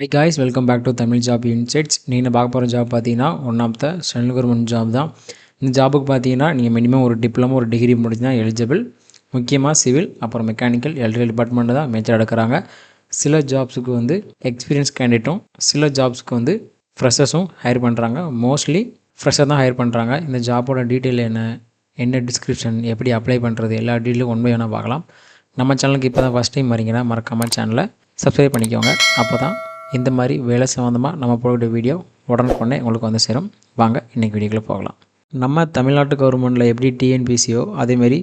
Hi guys welcome back to Tamil job insights நீங்கள் பார்க்க போகிற ஜாப் பார்த்தீங்கன்னா one of the central government job தான். இந்த ஜாபுக்கு பார்த்தீங்கன்னா நீங்கள் மினிமம் ஒரு டிப்ளமோ ஒரு டிகிரி முடிச்சுனா எலிஜிபிள் முக்கியமாக சிவில் அப்புறம் மெக்கானிக்கல் எலக்ட்ரிகல் டிபார்ட்மெண்ட் தான் மேஜர் எடுக்கிறாங்க. சில ஜாப்ஸுக்கு வந்து எக்ஸ்பீரியன்ஸ் கேண்டிடேட்டும் சில ஜாப்ஸுக்கு வந்து ஃப்ரெஷர்ஸும் ஹையர் பண்ணுறாங்க மோஸ்ட்லி ஃப்ரெஷர் தான் ஹையர் பண்ணுறாங்க இந்த ஜாப்போட டீட்டெயில் என்ன என்ன டிஸ்கிரிப்ஷன் எப்படி அப்ளை பண்ணுறது எல்லா டீட்டெயிலும் ஒன் பை பார்க்கலாம். நம்ம சேனலுக்கு இப்போ தான் ஃபஸ்ட் டைம் வரீங்கன்னா மறக்காமல் சேனலை சப்ஸ்கிரைப் பண்ணிக்கோங்க. அப்போ தான் இந்த மாதிரி வேலை சம்மந்தமாக நம்ம போடக்கூடிய வீடியோ உடனுக்குடனே உங்களுக்கு வந்து சேரும். வாங்க இன்றைக்கி வீடியோக்குள்ளே போகலாம். நம்ம தமிழ்நாட்டு கவர்மெண்ட்டில் எப்படி டிஎன்பிசியோ அதேமாரி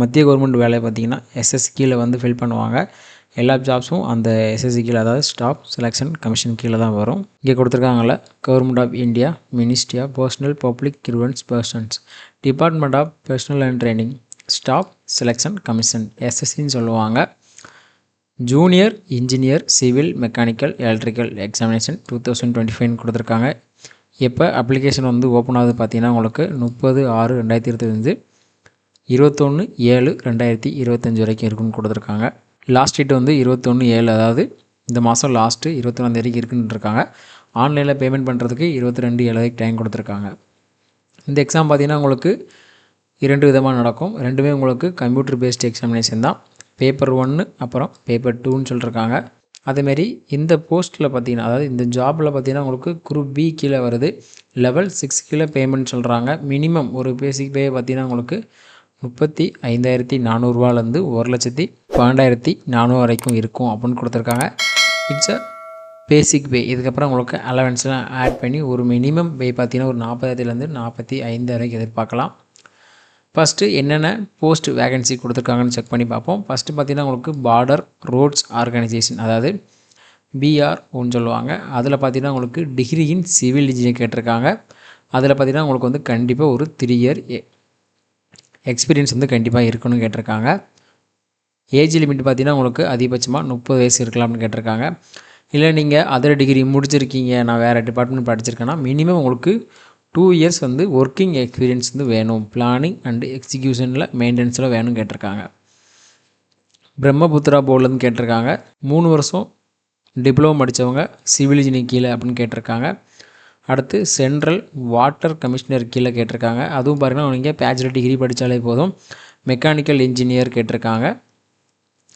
மத்திய கவர்மெண்ட் வேலையை பார்த்திங்கன்னா எஸ்எஸ்சி கீழே வந்து ஃபில் பண்ணுவாங்க. எல்லா ஜாப்ஸும் அந்த எஸ்எஸ்சி கீழே அதாவது ஸ்டாஃப் செலெக்ஷன் கமிஷன் கீழே தான் வரும். இங்கே கொடுத்துருக்காங்கள government of India ministry of personnel public grievances pensions department of personnel and training staff selection commission எஸ்எஸ்சின்னு சொல்லுவாங்க. Junior engineer civil mechanical electrical examination two thousand twenty five கொடுத்துருக்காங்க. எப்போ application வந்து open ஆகுது பார்த்தீங்கன்னா உங்களுக்கு முப்பது ஆறு ரெண்டாயிரத்தி இருபத்தஞ்சு இருபத்தொன்று ஏழு ரெண்டாயிரத்தி இருபத்தஞ்சி வரைக்கும் இருக்குன்னு கொடுத்துருக்காங்க. லாஸ்ட் டேட் வந்து இருபத்தொன்று ஏழு அதாவது இந்த மாதம் லாஸ்ட்டு இருபத்தொன்னாந்தேதிக்கு வரைக்கும் இருக்குன்னு இருக்காங்க. ஆன்லைனில் பேமெண்ட் பண்ணுறதுக்கு இருபத்தி ரெண்டு ஏழு டைம் கொடுத்துருக்காங்க. இந்த எக்ஸாம் பார்த்தீங்கன்னா உங்களுக்கு இரண்டு விதமாக நடக்கும். ரெண்டுமே உங்களுக்கு கம்ப்யூட்டர் பேஸ்ட் எக்ஸாமினேஷன் தான். பேப்பர் ஒன்று அப்புறம் பேப்பர் டூன்னு சொல்லியிருக்காங்க அதேமாரி இந்த போஸ்ட்டில் பார்த்தீங்கன்னா அதாவது இந்த ஜாபில் பார்த்தீங்கன்னா உங்களுக்கு குரூப் பி கீழே வருது. லெவல் சிக்ஸ் கீழே பேமெண்ட் சொல்கிறாங்க மினிமம் ஒரு பேசிக் பே பார்த்தீங்கன்னா உங்களுக்கு முப்பத்தி ஐந்தாயிரத்தி நானூறுரூவாலேருந்து ஒரு லட்சத்தி பன்னெண்டாயிரத்தி நானூறு வரைக்கும் இருக்கும் அப்படின்னு கொடுத்துருக்காங்க. இட்ஸ் அ பேசிக் பே இதுக்கப்புறம் உங்களுக்கு அலவன்ஸ்லாம் ஆட் பண்ணி ஒரு மினிமம் பே பார்த்தீங்கன்னா ஒரு நாற்பதாயிரத்துலேருந்து நாற்பத்தி ஐந்தாயிரம் வரைக்கும் எதிர்பார்க்கலாம். ஃபஸ்ட்டு என்னென்ன போஸ்ட் வேகன்சி கொடுத்துருக்காங்கன்னு செக் பண்ணி பார்ப்போம். ஃபஸ்ட்டு பார்த்திங்கன்னா உங்களுக்கு பார்டர் ரோட்ஸ் ஆர்கனைசேஷன் அதாவது பிஆர்ஓன்னு சொல்லுவாங்க. அதில் பார்த்திங்கன்னா உங்களுக்கு டிகிரி இன் சிவில் இன்ஜினியர் கேட்டிருக்காங்க. அதில் பார்த்திங்கன்னா உங்களுக்கு வந்து கண்டிப்பாக ஒரு த்ரீ இயர் எக்ஸ்பீரியன்ஸ் வந்து கண்டிப்பாக இருக்கணும்னு கேட்டிருக்காங்க. ஏஜ் லிமிட் பார்த்திங்கன்னா உங்களுக்கு அதிகபட்சமாக முப்பது வயசு இருக்கலாம்னு கேட்டிருக்காங்க. இல்லை நீங்கள் அதர் டிகிரி முடிச்சிருக்கீங்க நான் வேறு டிபார்ட்மெண்ட் படிச்சிருக்கேன்னா மினிமம் உங்களுக்கு டூ இயர்ஸ் வந்து ஒர்க்கிங் எக்ஸ்பீரியன்ஸ் வந்து வேணும். பிளானிங் அண்டு எக்ஸிக்யூஷனில் மெயின்டெனன்ஸில் வேணும்னு கேட்டிருக்காங்க. பிரம்மபுத்திரா போர்டுலேருந்து கேட்டிருக்காங்க. மூணு வருஷம் டிப்ளமோ படித்தவங்க சிவில் இன்ஜினியர் கீழே அப்படின்னு கேட்டிருக்காங்க. அடுத்து சென்ட்ரல் வாட்டர் கமிஷனர் கீழே கேட்டிருக்காங்க. அதுவும் பார்த்தீங்கன்னா நீங்கள் பேச்சுலர் டிகிரி படித்தாலே போதும். மெக்கானிக்கல் இன்ஜினியர் கேட்டிருக்காங்க.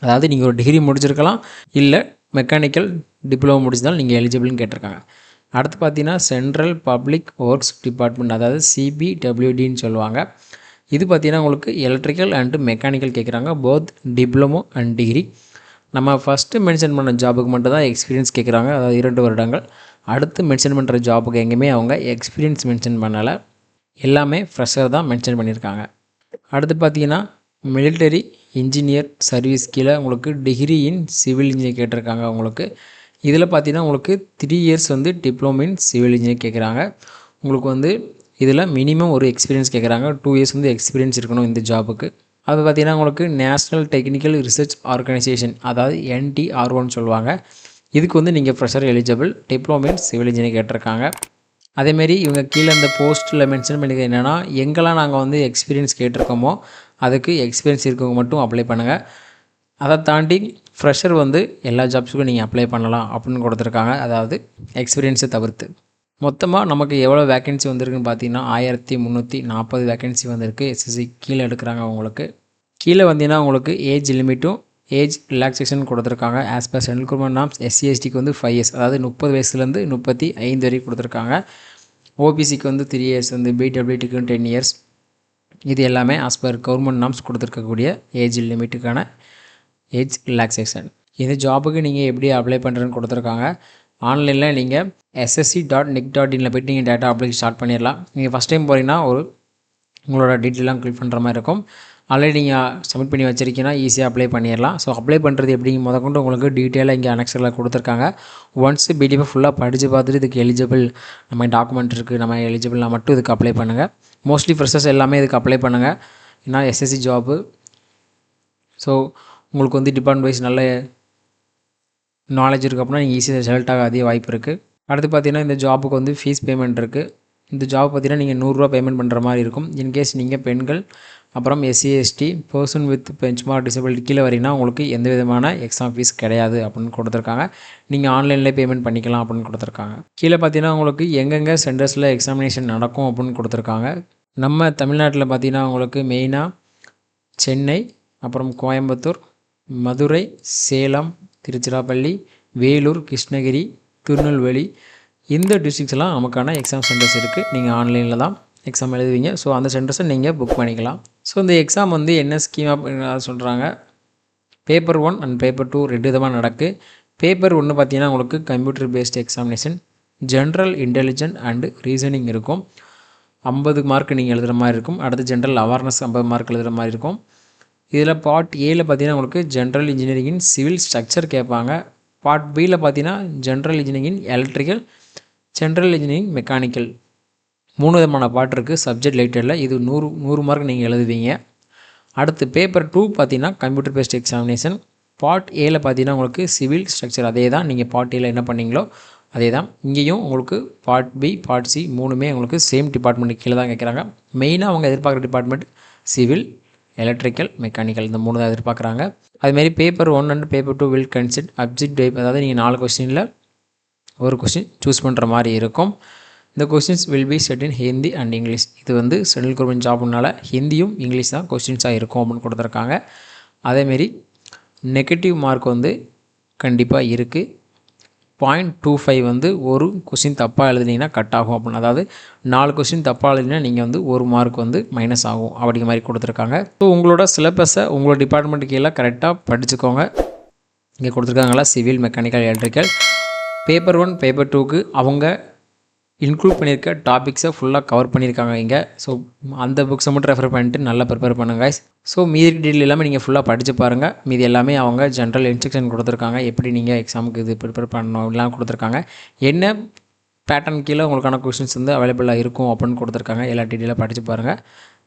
அதாவது நீங்கள் ஒரு டிகிரி முடிச்சிருக்கலாம் இல்லை மெக்கானிக்கல் டிப்ளமோ முடிச்சிருந்தாலும் நீங்கள் எலிஜிபிள்னு கேட்டிருக்காங்க. அடுத்து பார்த்தீங்கன்னா சென்ட்ரல் பப்ளிக் ஒர்க்ஸ் டிபார்ட்மெண்ட் அதாவது சிபிடபிள்யூடின்னு சொல்லுவாங்க. இது பார்த்தீங்கன்னா உங்களுக்கு எலக்ட்ரிக்கல் அண்டு மெக்கானிக்கல் கேட்குறாங்க. போத் டிப்ளமோ அண்ட் டிகிரி நம்ம ஃபஸ்ட்டு மென்ஷன் பண்ண ஜாபுக்கு மட்டும் தான் எக்ஸ்பீரியன்ஸ் கேட்குறாங்க. அதாவது இரண்டு வருடங்கள். அடுத்து மென்ஷன் பண்ணுற ஜாபுக்கு எங்கேயுமே அவங்க எக்ஸ்பீரியன்ஸ் மென்ஷன் பண்ணலை. எல்லாமே ஃப்ரெஷர் தான் மென்ஷன் பண்ணியிருக்காங்க. அடுத்து பார்த்தீங்கன்னா மிலிட்டரி இன்ஜினியர் சர்வீஸ் கீழே உங்களுக்கு டிகிரி இன் சிவில் இன்ஜினியர் கேட்டிருக்காங்க உங்களுக்கு. இதில் பார்த்தீங்கன்னா உங்களுக்கு த்ரீ இயர்ஸ் வந்து டிப்ளமோ இன் சிவில் இன்ஜினியர் கேட்குறாங்க. உங்களுக்கு வந்து இதில் மினிமம் ஒரு எக்ஸ்பீரியன்ஸ் கேட்குறாங்க. டூ இயர்ஸ் வந்து எக்ஸ்பீரியன்ஸ் இருக்கணும் இந்த ஜாபுக்கு அது பார்த்திங்கன்னா உங்களுக்கு நேஷ்னல் டெக்னிக்கல் ரிசர்ச் ஆர்கனைசேஷன் அதாவது என்டிஆர்ஓன்னு சொல்லுவாங்க. இதுக்கு வந்து நீங்கள் fresher eligible diploma in civil engineer கேட்டிருக்காங்க. அதேமாரி இவங்க கீழே இந்த போஸ்ட்டில் மென்ஷன் பண்ணிக்கிறது என்னென்னா எங்கெல்லாம் நாங்கள் வந்து எக்ஸ்பீரியன்ஸ் கேட்டிருக்கோமோ அதுக்கு எக்ஸ்பீரியன்ஸ் இருக்கவங்க மட்டும் அப்ளை பண்ணுங்கள் அதை தாண்டி ஃப்ரெஷர் வந்து எல்லா ஜாப்ஸுக்கும் நீங்கள் அப்ளை பண்ணலாம் அப்படின்னு கொடுத்துருக்காங்க. அதாவது எக்ஸ்பீரியன்ஸை தவிர்த்து. மொத்தமாக நமக்கு எவ்வளோ வேக்கன்சி வந்திருக்குன்னு பார்த்தீங்கன்னா ஆயிரத்தி முந்நூற்றி நாற்பது வேக்கன்சி வந்திருக்கு. எஸ்எஸ்சி கீழே எடுக்கிறாங்க உங்களுக்கு. கீழே வந்தீங்கன்னா உங்களுக்கு ஏஜ் லிமிட்டும் ஏஜ் ரிலாக்ஸேஷன் கொடுத்துருக்காங்க. As per central government norms எஸ்சிஎஸ்டிக்கு வந்து ஃபைவ் இயர்ஸ் அதாவது முப்பது வயசுலேருந்து முப்பத்தி ஐந்து வரைக்கும் கொடுத்துருக்காங்க. ஓபிசிக்கு வந்து த்ரீ இயர்ஸ் வந்து பிடபிள்யூடிக்கு டென் இயர்ஸ் இது எல்லாமே ஆஸ் பர் கவர்மெண்ட் நாம்ஸ் கொடுத்துருக்கக்கூடிய ஏஜ் லிமிட்டுக்கான ஏஜ் ரிலாக்ஸேஷன் இந்த ஜாபுக்கு நீங்கள் எப்படி அப்ளை பண்ணுறேன்னு கொடுத்துருக்காங்க. ஆன்லைனில் நீங்கள் எஸ்எஸ்சி டாட் நிக் டாட் இனில் போய்ட்டு நீங்கள் டேட்டா அப்ளிகேஷன் ஸ்டார்ட் பண்ணிடலாம். நீங்கள் ஃபஸ்ட் டைம் போகிறீங்கன்னா ஒரு உங்களோட டீட்டெயிலாம் கிளிக் பண்ணுற மாதிரி இருக்கும். ஆல்ரெடி நீங்கள் சப்மிட் பண்ணி வச்சிருக்கீங்கன்னா ஈஸியாக அப்ளை பண்ணிடலாம். ஸோ அப்ளை பண்ணுறது எப்படி? முத கொண்டு உங்களுக்கு டீட்டெயிலாக இங்கே அனெக்ஸரில் கொடுத்துருக்காங்க. ஒன்ஸ் பிடிஎஃப் ஃபுல்லாக படித்து பார்த்துட்டு இதுக்கு எலிஜிபிள் நம்ம டாக்குமெண்ட் இருக்குது நம்ம எலிஜிபிள்னால் மட்டும் இதுக்கு அப்ளை பண்ணுங்கள் மோஸ்ட்லி ஃப்ரெஷர்ஸ் எல்லாமே இதுக்கு அப்ளை பண்ணுங்கள் ஏன்னா எஸ்எஸ்சி ஜாபு ஸோ உங்களுக்கு வந்து டிபார்ட்மெண்ட் வைஸ் நல்ல நாலேஜ் இருக்குது அப்படின்னா நீங்கள் ஈஸியாக செலக்ட் ஆக அதிக வாய்ப்பு இருக்குது அடுத்து பார்த்தீங்கன்னா இந்த ஜாபுக்கு வந்து ஃபீஸ் பேமெண்ட் இருக்குது இந்த ஜாப் பார்த்தீங்கன்னா நீங்கள் நூறுரூவா பேமெண்ட் பண்ணுற மாதிரி இருக்கும். இன்கேஸ் நீங்கள் பெண்கள் அப்புறம் SC ST person with benchmark disability கீழே வரீங்கன்னா உங்களுக்கு எந்த விதமான எக்ஸாம் ஃபீஸ் கிடையாது அப்படின்னு கொடுத்துருக்காங்க. நீங்கள் ஆன்லைன்லேயே பேமெண்ட் பண்ணிக்கலாம் அப்படின்னு கொடுத்துருக்காங்க. கீழே பார்த்தீங்கன்னா உங்களுக்கு எங்கெங்கே சென்டர்ஸில் எக்ஸாமினேஷன் நடக்கும் அப்படின்னு கொடுத்துருக்காங்க. நம்ம தமிழ்நாட்டில் பார்த்தீங்கன்னா உங்களுக்கு மெயினாக சென்னை அப்புறம் கோயம்புத்தூர் மதுரை சேலம் திருச்சிராப்பள்ளி வேலூர் கிருஷ்ணகிரி திருநெல்வேலி இந்த டிஸ்ட்ரிக்ஸ்லாம் நமக்கான எக்ஸாம் சென்டர்ஸ் இருக்குது நீங்கள் ஆன்லைனில் தான் எக்ஸாம் எழுதுவீங்க. ஸோ அந்த சென்டர்ஸை நீங்கள் புக் பண்ணிக்கலாம். ஸோ இந்த எக்ஸாம் வந்து என்ன ஸ்கீமாக சொல்கிறாங்க paper one and paper two ரெண்டு விதமாக நடக்கு. பேப்பர் ஒன்று பார்த்தீங்கன்னா உங்களுக்கு computer based examination general intelligent and reasoning இருக்கும். ஐம்பது மார்க் நீங்கள் எழுதுகிற மாதிரி இருக்கும். அடுத்து ஜென்ரல் அவேர்னஸ் ஐம்பது மார்க் எழுதுகிற மாதிரி இருக்கும். இதில் பார்ட் ஏல பார்த்தீங்கன்னா உங்களுக்கு ஜென்ரல் இன்ஜினியரிங்கின் சிவில் ஸ்ட்ரக்சர் கேட்பாங்க. பார்ட் பியில் பார்த்தீங்கன்னா general engineering electrical general engineering mechanical மூணு விதமான பார்ட் இருக்குது சப்ஜெக்ட் ரிலேட்டடில் இது நூறு நூறு மார்க் நீங்கள் எழுதுவீங்க. அடுத்து பேப்பர் டூ பார்த்தீங்கன்னா கம்ப்யூட்டர் பேஸ்ட் எக்ஸாமினேஷன் பார்ட் ஏல பார்த்தீங்கன்னா உங்களுக்கு சிவில் ஸ்ட்ரக்சர் அதே தான் நீங்கள் பார்ட் ஏல என்ன பண்ணீங்களோ அதே தான் இங்கேயும் உங்களுக்கு பார்ட் பி பார்ட் சி மூணுமே உங்களுக்கு சேம் டிபார்ட்மெண்ட் கீழே தான் கேட்குறாங்க. மெயினாக அவங்க எதிர்பார்க்குற டிபார்ட்மெண்ட் சிவில் எலக்ட்ரிக்கல் மெக்கானிக்கல் இந்த மூணு தான் எதிர்பார்க்குறாங்க. அதுமாரி paper one and paper two will consist object அதாவது நீங்கள் நாலு கொஸ்டினில் ஒரு கொஸ்டின் சூஸ் பண்ணுற மாதிரி இருக்கும். இந்த questions will be set in Hindi and English இது வந்து சென்ட்ரல் கவர்மெண்ட் ஜாப்னால ஹிந்தியும் இங்கிலீஷ் தான் கொஸ்டின்ஸாக இருக்கும் அப்படின்னு கொடுத்துருக்காங்க. அதேமாரி நெகட்டிவ் மார்க் வந்து கண்டிப்பாக இருக்குது பாயிண்ட் டூ ஃபைவ் வந்து ஒரு கொஸ்டின் தப்பாக எழுதுனீங்கன்னா கட் ஆகும் அப்படின்னு. அதாவது நாலு கொஸ்டின் தப்பாக எழுதினா நீங்கள் வந்து ஒரு மார்க் வந்து மைனஸ் ஆகும் அப்படிங்கிற மாதிரி கொடுத்துருக்காங்க. ஸோ உங்களோட சிலபஸை உங்களோட டிபார்ட்மெண்ட் கீழே கரெக்டாக படிச்சுக்கோங்க. இங்கே கொடுத்துருக்காங்களா civil mechanical electrical paper one paper டூக்கு அவங்க இன்க்ளூட் பண்ணியிருக்க டாபிக்ஸை ஃபுல்லாக கவர் பண்ணியிருக்காங்க இங்கே. ஸோ அந்த புக்ஸை மட்டும் ரெஃபர் பண்ணிட்டு நல்லா ப்ரிப்பேர் பண்ணுங்க கைஸ் ஸோ மீதி டீட்டெயில் எல்லாமே நீங்கள் ஃபுல்லாக படித்து பாருங்கள் மீதி எல்லாமே அவங்க ஜென்ரல் இன்ஸ்ட்ரக்ஷன் கொடுத்துருக்காங்க. எப்படி நீங்கள் எக்ஸாமுக்கு இது ப்ரிப்பேர் பண்ணணும் எல்லாம் கொடுத்துருக்காங்க. என்ன பேட்டர்ன் கீழே உங்களுக்கான கொஷின்ஸ் வந்து அவைலபிளாக இருக்கும் அப்படின்னு கொடுத்துருக்காங்க. எல்லா டீட்டெயிலாக படித்து பாருங்கள்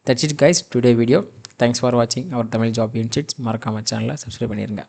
that's it guys today video thanks for வாட்சிங் அவர் தமிழ் ஜாப் இன்ஸ்டிட்ஸ் மறக்காமல் சேனலை சப்ஸ்கிரைப் பண்ணிடுங்க